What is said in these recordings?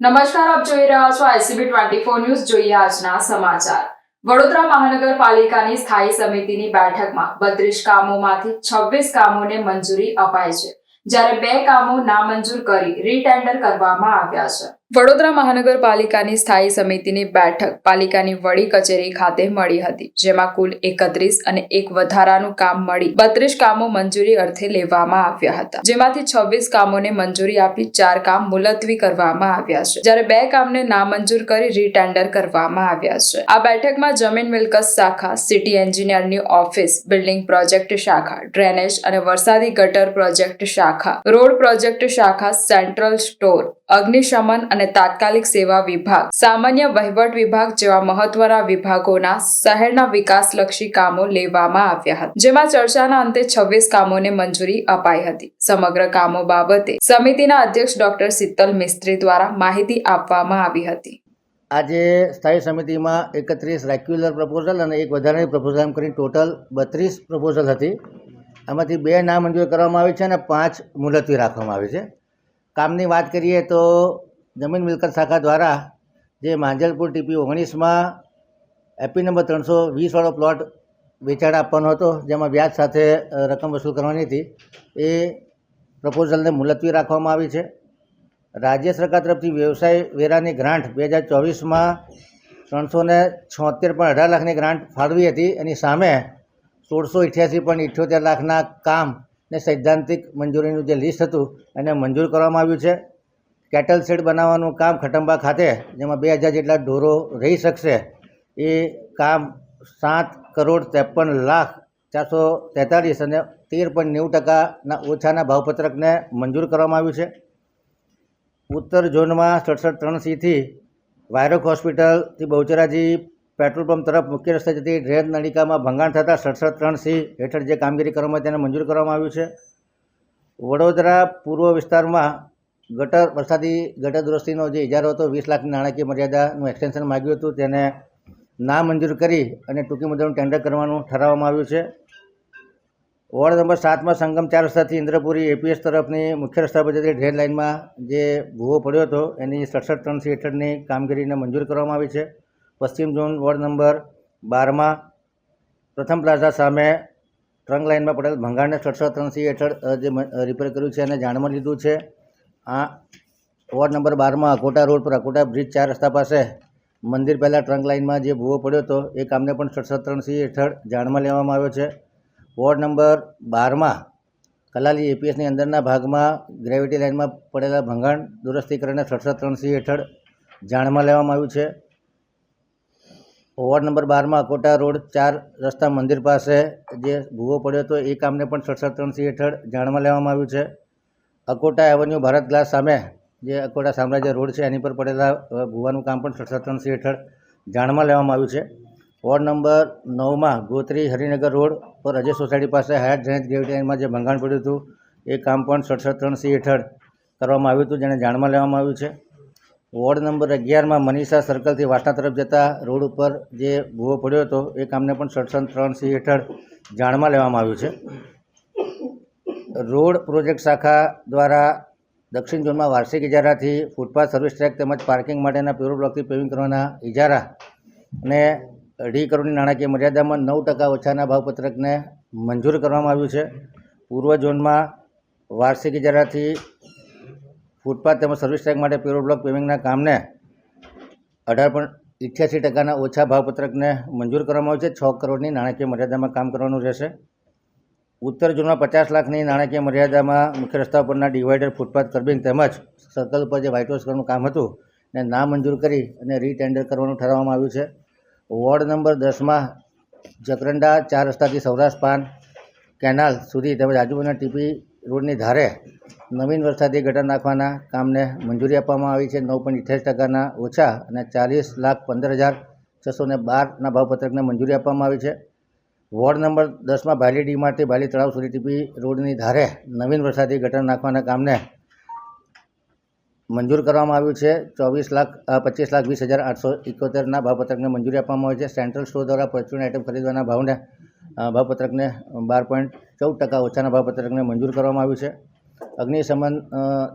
નમસ્કાર, આપ જોઈ રહ્યા છો આઈસીબી ટ્વેન્ટી ફોર ન્યૂઝ. જોઈએ આજના સમાચાર. વડોદરા મહાનગરપાલિકાની સ્થાયી સમિતિની બેઠકમાં બત્રીસ કામોમાંથી છવ્વીસ કામોને મંજૂરી અપાઈ છે, જ્યારે બે કામો નામંજૂર કરી રીટેન્ડર કરવામાં આવ્યા છે. વડોદરા મહાનગરપાલિકાની સ્થાયી સમિતિની બેઠક પાલિકાની વડી કચેરી ખાતે મળી હતી, જેમાં કુલ એકત્રીસ અને એક વધારાનું કામ મળી બત્રીસ કામો મંજૂરી અર્થે લેવામાં આવ્યા હતા, જેમાંથી છવ્વીસ કામોને મંજૂરી આપી ચાર કામ મુલતવી કરવામાં આવ્યા છે. જ્યારે બે કામને નામંજૂર કરી રીટેન્ડર કરવામાં આવ્યા છે. આ બેઠકમાં જમીન મિલકત શાખા, સિટી એન્જિનિયરની ઓફિસ, બિલ્ડિંગ પ્રોજેક્ટ શાખા, ડ્રેનેજ અને વરસાદી ગટર પ્રોજેક્ટ શાખા, રોડ પ્રોજેક્ટ શાખા, સેન્ટ્રલ સ્ટોર, અગ્નિશમન અને તાત્કાલિક સેવા વિભાગ. સામાન્ય વહીવટ વિભાગ જેવા મહત્વના વિભાગોના શહેરના વિકાસલક્ષી કામો લેવામાં આવ્યા હતા, જેમાં ચર્ચાના અંતે છવ્વીસ કામોને મંજૂરી અપાઈ હતી. સમગ્ર કામો બાબતે સમિતિના અધ્યક્ષ ડોક્ટર શીતલ મિસ્ત્રી દ્વારા માહિતી આપવામાં આવી હતી. આજે સ્થાયી સમિતિમાં એકત્રીસ રેગ્યુલર પ્રપોઝલ અને એક વધારાની પ્રપોઝલ એમ કરીને ટોટલ બત્રીસ પ્રપોઝલ હતી. આમાંથી બે નામંજૂર કરવામાં આવી છે અને પાંચ મુલતવી રાખવામાં આવી છે. કામની વાત કરીએ તો જમીન મિલકત શાખા દ્વારા જે માંજલપુર ટીપી ઓગણીસમાં એપી નંબર ત્રણસો વીસવાળો પ્લોટ વેચાણ આપવાનો હતો, જેમાં વ્યાજ સાથે રકમ વસૂલ કરવાની હતી, એ પ્રપોઝલને મુલતવી રાખવામાં આવી છે. રાજ્ય સરકાર તરફથી વ્યવસાય વેરાની ગ્રાન્ટ બે હજાર ચોવીસમાં ત્રણસો ને છોતેર પણ અઢાર લાખની ગ્રાન્ટ ફાળવી હતી. એની સામે સોળસો અઠ્યાસી પણ ઇઠ્યોતેર લાખના કામ ને સૈદ્ધાંતિક મંજૂરીનું જે લિસ્ટ હતું, એને મંજૂર કરવામાં આવ્યું છે. કેટલ શેડ બનાવવાનું કામ ખટંબા ખાતે, જેમાં બે હજાર જેટલા ઢોરો રહી શકશે, એ કામ સાત કરોડ ત્રેપન લાખ ચારસો તેતાળીસ અને તેર પોઈન્ટ નેવું ટકાના ઓછાના ભાવપત્રકને મંજૂર કરવામાં આવ્યું છે. ઉત્તર ઝોનમાં સડસઠ ત્રણ સીથી વાયરોક હોસ્પિટલથી બહુચરાજી પેટ્રોલ પંપ તરફ મુખ્ય રસ્તે જતી ડ્રેન નળિકામાં ભંગાણ થતાં સડસઠ ત્રણ સી હેઠળ જે કામગીરી કરવામાં તેને મંજૂર કરવામાં આવ્યું છે. વડોદરા પૂર્વ વિસ્તારમાં ગટર, વરસાદી ગટર દુરસ્તીનો જે ઇજારો હતો, વીસ લાખની નાણાકીય મર્યાદાનું એક્સટેન્શન માગ્યું હતું, તેને ના મંજૂર કરી અને ટૂંકી મુદ્દાનું ટેન્ડર કરવાનું ઠરાવવામાં આવ્યું છે. વોર્ડ નંબર સાતમાં સંગમ ચાર રસ્તાથી ઇન્દ્રપુરી એપીએસ તરફની મુખ્ય રસ્તા પર જતી ડ્રેન લાઇનમાં જે ભૂવો પડ્યો હતો, એની સડસઠ ત્રણસી હેઠળની કામગીરીને મંજૂર કરવામાં આવી છે. પશ્ચિમ ઝોન વોર્ડ નંબર બારમાં પ્રથમ પ્લાઝા સામે ટ્રંક લાઇનમાં પડેલ ભંગાણને સડસઠ ત્રણસી હેઠળ જે રિપેર કર્યું છે અને જાણમાં લીધું છે. આ વોર્ડ નંબર બારમાં, અકોટા રોડ પર, અકોટા બ્રિજ ચાર રસ્તા પાસે. મંદિર પહેલાં ટ્રંક લાઇનમાં જે ભૂવો પડ્યો હતો, એ કામને પણ સડસઠ ત્રણસી હેઠળ જાણમાં લેવામાં આવ્યો છે. વોર્ડ નંબર બારમાં, કલાલી એપીએસની અંદરના ભાગમાં ગ્રેવિટી લાઇનમાં પડેલા ભંગાણ દુરસ્તીકરણને સડસઠ ત્રણસી હેઠળ જાણમાં લેવામાં આવ્યું છે. વોર્ડ નંબર બારમાં, અકોટા રોડ ચાર રસ્તા મંદિર પાસે જે ભૂવો પડ્યો હતો, એ કામને પણ સડસઠ ત્રણસી હેઠળ જાણમાં લેવામાં આવ્યું છે. અકોટા એવન્યુ ભારત ગ્લાસ સામે, જે અકોટા સામ્રાજ્ય રોડ છે, એની પર પડેલા ભૂવાનું કામ પણ સડસઠ હેઠળ જાણમાં લેવામાં આવ્યું છે. વોર્ડ નંબર નવમાં ગોત્રી હરિનગર રોડ પર અજય સોસાયટી પાસે હયાત ડ્રેનેજ ગ્રેવિટી લાઇનમાં જે ભંગાણ પડ્યું હતું, એ કામ પણ સડસઠ હેઠળ કરવામાં આવ્યું હતું, જેને જાણમાં લેવામાં આવ્યું છે. વોર્ડ નંબર અગિયારમાં મનીષા સર્કલથી વાસણા તરફ જતા રોડ ઉપર જે ભૂવો પડ્યો હતો, એ કામને પણ સડસઠ ત્રણસી હેઠળ જાણમાં લેવામાં આવ્યું છે. રોડ પ્રોજેક્ટ શાખા દ્વારા દક્ષિણ ઝોનમાં વાર્ષિક ઇજારાથી ફૂટપાથ સર્વિસ ટ્રેક તેમજ પાર્કિંગ માટેના પ્યોર બ્લોકથી પેવિંગ કરવાના ઇજારા ને અઢી કરોડની નાણાકીય મર્યાદામાં નવ ટકા ઓછાના ભાવપત્રકને મંજૂર કરવામાં આવ્યું છે. પૂર્વ ઝોનમાં વાર્ષિક ઇજારાથી ફૂટપાથ તેમજ સર્વિસ ટ્રેક માટે પ્યોર બ્લોક પેવિંગના કામને અઢાર પણ ઇઠ્યાસી ટકાના ઓછા ભાવપત્રકને મંજૂર કરવામાં આવ્યું છે. છ કરોડની નાણાકીય મર્યાદામાં કામ કરવાનું રહેશે. ઉત્તર ઝોનમાં પચાસ લાખની નાણાકીય મર્યાદામાં મુખ્ય રસ્તા પરના ડિવાઈડર ફૂટપાથ કર્બિંગ તેમજ સર્કલ ઉપર જે વ્હાઇટ વોશ કરવાનું કામ હતું ને મંજૂર કરી અને રીટેન્ડર કરવાનું ઠરાવવામાં આવ્યું છે. વોર્ડ નંબર દસમાં જકરંડા ચાર રસ્તાથી સૌરાષ્ટ્ર પાન કેનાલ સુધી તેમજ આજુબાજુના ટીપી રોડની ધારે નવીન વરસાદી ગટર નાખવાના કામને મંજૂરી આપવામાં આવી છે. નવ પોઈન્ટ અઠ્યાસી ટકાના ઓછા અને ચાલીસ લાખ પંદર હજાર છસો ને બારના ભાવપત્રકને મંજૂરી આપવામાં આવી છે. વોર્ડ નંબર દસમાં ભાલી ડીમાર્ટથી ભાલી તળાવ સુધી ટીપી રોડની ધારે નવીન વરસાદી ગટર નાખવાના કામને મંજૂર કરવામાં આવ્યું છે. ચોવીસ લાખ પચીસ લાખ વીસ હજાર આઠસો ઇકોતેરના ભાવપત્રકને મંજૂરી આપવામાં આવી છે. સેન્ટ્રલ સ્ટોર દ્વારા પરચુન આઇટમ ખરીદવાના ભાવને ભાવપત્રકને બાર પોઈન્ટ ચૌદ ટકા ઓછાના ભાવપત્રકને મંજૂર કરવામાં આવ્યું છે. અગ્નિશમન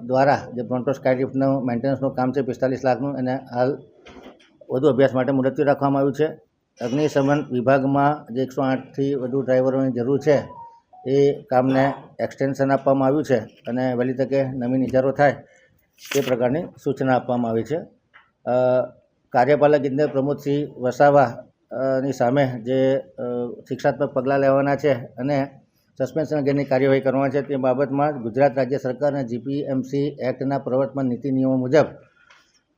દ્વારા જે પ્રોન્ટો સ્કાયલિફ્ટનું મેન્ટેનન્સનું કામ છે, પિસ્તાલીસ લાખનું, એને હાલ વધુ અભ્યાસ માટે મુલતવી રાખવામાં આવ્યું છે. અગ્નિશમન વિભાગમાં જે એકસો આઠથી વધુ ડ્રાઈવરોની જરૂર છે, એ કામને એક્સટેન્શન આપવામાં આવ્યું છે અને વહેલી તકે નવીન ઇજારો થાય તે પ્રકારની સૂચના આપવામાં આવી છે. કાર્યપાલક ઇજનેર પ્રમોદસિંહ વસાવા ની સામે જે શિક્ષાત્મક પગલાં લેવાના છે અને સસ્પેન્શન અંગેની કાર્યવાહી કરવાની છે તે બાબતમાં ગુજરાત રાજ્ય સરકાર અને જીપીએમસી એક્ટના પ્રવર્તમાન નીતિ નિયમો મુજબ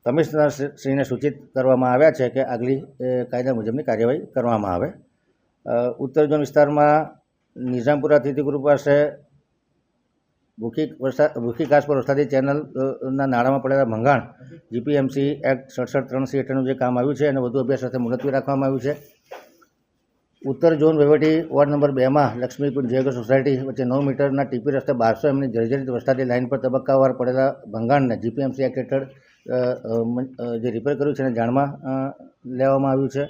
કમિશનર શ્રીને સૂચિત કરવામાં આવ્યા છે કે આગલી કાયદા મુજબની કાર્યવાહી કરવામાં આવે. ઉત્તર ઝોન વિસ્તારમાં નિઝામપુરા તિથિગુરુ પાસે ભૂખી વરસાદ ભૂખી ઘાસ પર વરસાદી ચેનલના અ, નાળામાં પડેલા ભંગાણ જીપીએમસી એક્ટ સડસઠ ત્રણ સી હેઠળનું જે કામ આવ્યું છે અને વધુ અભ્યાસ સાથે મુલતવી રાખવામાં આવ્યું છે. ઉત્તર ઝોન વહીવટી વોર્ડ નંબર બેમાં લક્ષ્મીકુંજ જયગર સોસાયટી વચ્ચે નવ મીટરના ટીપી રસ્તે બારસો એમની જર્જરિત વરસાદી લાઇન પર તબક્કાવાર પડેલા ભંગાણને જીપીએમસી એક્ટ હેઠળ જે રિપેર કર્યું છે એને જાણમાં લેવામાં આવ્યું છે.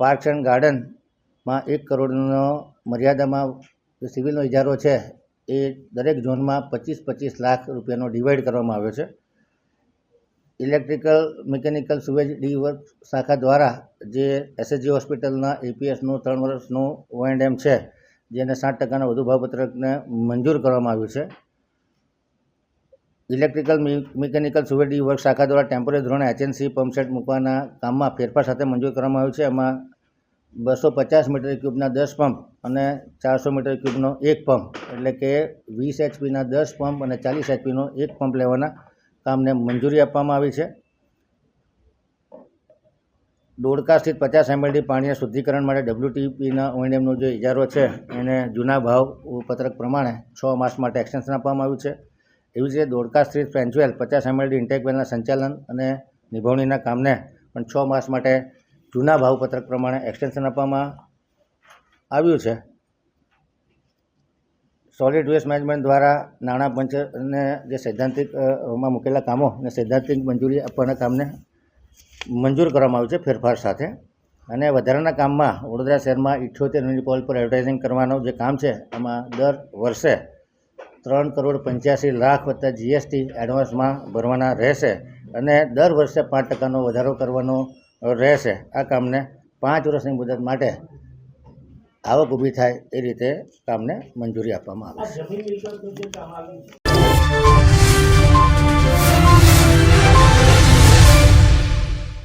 પાર્ક્સ એન્ડ ગાર્ડનમાં એક કરોડનો મર્યાદામાં જે સિવિલનો ઇજારો છે, એ દરેક ઝોનમાં પચીસ પચીસ લાખ રૂપિયાનો ડિવાઈડ કરવામાં આવ્યો છે. Electrical mechanical sewage D work શાખા દ્વારા જે એસએચજી હોસ્પિટલના એપીએસનું ત્રણ વર્ષનું ઓ એન્ડ એમ છે, જેને સાઠ ટકાના વધુ ભાવપત્રકને મંજૂર કરવામાં આવ્યું છે. ઇલેક્ટ્રિકલ મિકેનિકલ સુવેડી વર્ક શાખા દ્વારા ટેમ્પોરરી ધોરણે એચએનસી પંપસેટ મૂકવાના કામમાં ફેરફાર સાથે મંજૂર કરવામાં આવ્યું છે. એમાં બસો પચાસ મીટર ક્યુબના દસ પંપ અને ચારસો મીટર ક્યુબનો એક પંપ, એટલે કે વીસ એચપીના દસ પંપ અને ચાલીસ એચપીનો એક પંપ લેવાના કામને મંજૂરી આપવામાં આવી છે. દોડકા સ્થિત પચાસ એમએલડી પાણીના શુદ્ધિકરણ માટે ડબ્લ્યુટીપીના ઓએનએમનો જે ઇજારો છે, એને જૂના ભાવ પત્રક પ્રમાણે છ માસ માટે એક્સટેન્શન આપવામાં આવ્યું છે. એવી જ રીતે દોડકા સ્થિત ફ્રેન્ચવેલ પચાસ એમએલડી ઇન્ટેક સંચાલન અને નિભાવણીના કામને પણ છ માસ માટે જૂના ભાવપત્રક પ્રમાણે એક્સટેન્શન આપવામાં આવ્યું છે. સોલિડ વેસ્ટ મેનેજમેન્ટ દ્વારા નાણાં પંચને જે સૈદ્ધાંતિકમાં મૂકેલા કામો અને સૈદ્ધાંતિક મંજૂરી આપવાના કામને મંજૂર કરવામાં આવ્યું છે ફેરફાર સાથે. અને વધારાના કામમાં વડોદરા શહેરમાં ઇઠ્યોતેર મ્યુનિસિપલ પર એડવર્ટાઇઝિંગ કરવાનું જે કામ છે, એમાં દર વર્ષે ત્રણ કરોડ પંચ્યાસી લાખ વત્તા જીએસટી એડવાન્સમાં ભરવાના રહેશે અને દર વર્ષે પાંચ ટકાનો વધારો કરવાનો રહેશે. આ કામને પાંચ વર્ષની મુદત માટે આવક ઊભી થાય એ રીતે કામને મંજૂરી આપવામાં આવે છે.